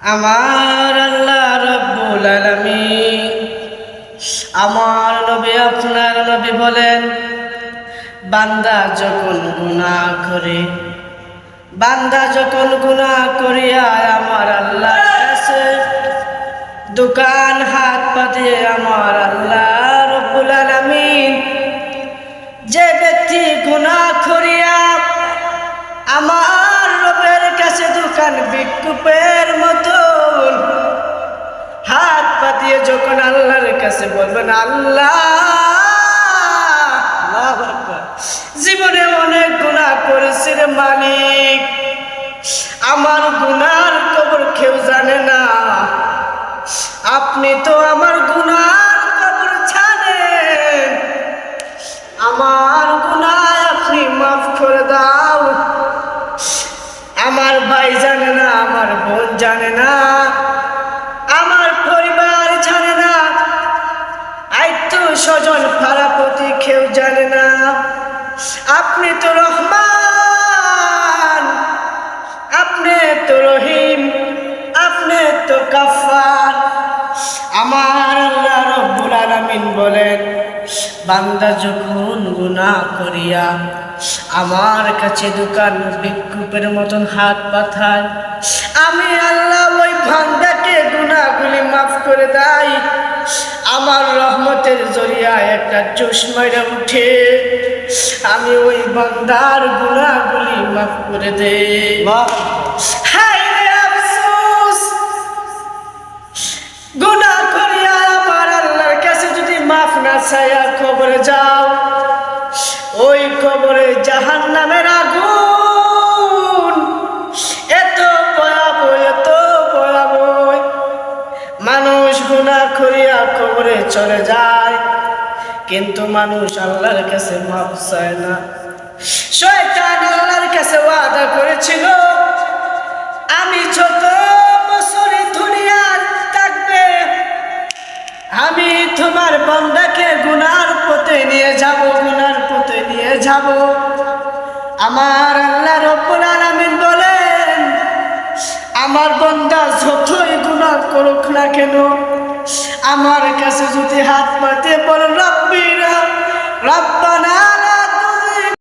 আমার আল্লাহ রব্বুল আলামিন। আমার নবী, আপনার নবী বলেন, বান্দা যখন গুনাহ করে, বান্দা যখন গুনাহ করিয়া আমার আল্লাহর কাছে দোকান হাত পাতিয়ে আমার আল্লাহ কাছে বলবেন আল্লাহ জীবনে অনেক গুণা করেছি রে মালিক। আমার গুনার স্বজন পাড়াপতি কেউ জানে না। আপনি তো রহমান, আপনি তো রহিম, আপনি তো কাফার আমার আল্লাহ রব্বুল আলামিন বলেন, বান্দা যখন গুনাহ করিয়া আমার কাছে দোকান বিক্ষুপের মতন হাত পাথায়, আমি আল্লাহ রহমতের জরিয়া একটা জোশ মাইরা উঠে আমি ওই বান্দার গুনাহগুলি মাফ করে দেই রে আফসোস! গুনাহ করিয়া আমার আল্লাহর কাছে যদি মাফ না চাইয়া কবরে যাও ওই কবরে জাহান নামের আগুন এত ভয়াবহ এত ভয়াবহ। মানুষ গুনাহ করিয়া কবরে চলে যায়। কিন্তু মানুষ আল্লাহর কাছে মাফ চায় না। শয়তান আল্লাহর কাছে ওয়াদা করেছিল, আমি যত বছরে দুনিয়ার থাকবে, আমি তোমার বন্দাকে গুনার পথে নিয়ে যাব, গুনার পথে নিয়ে যাব। আমার আল্লাহ রব্বুল আলামিন বলেন, আমার বন্দা যতই গুনাহ করুক না কেন আমার কাছে যদি হাত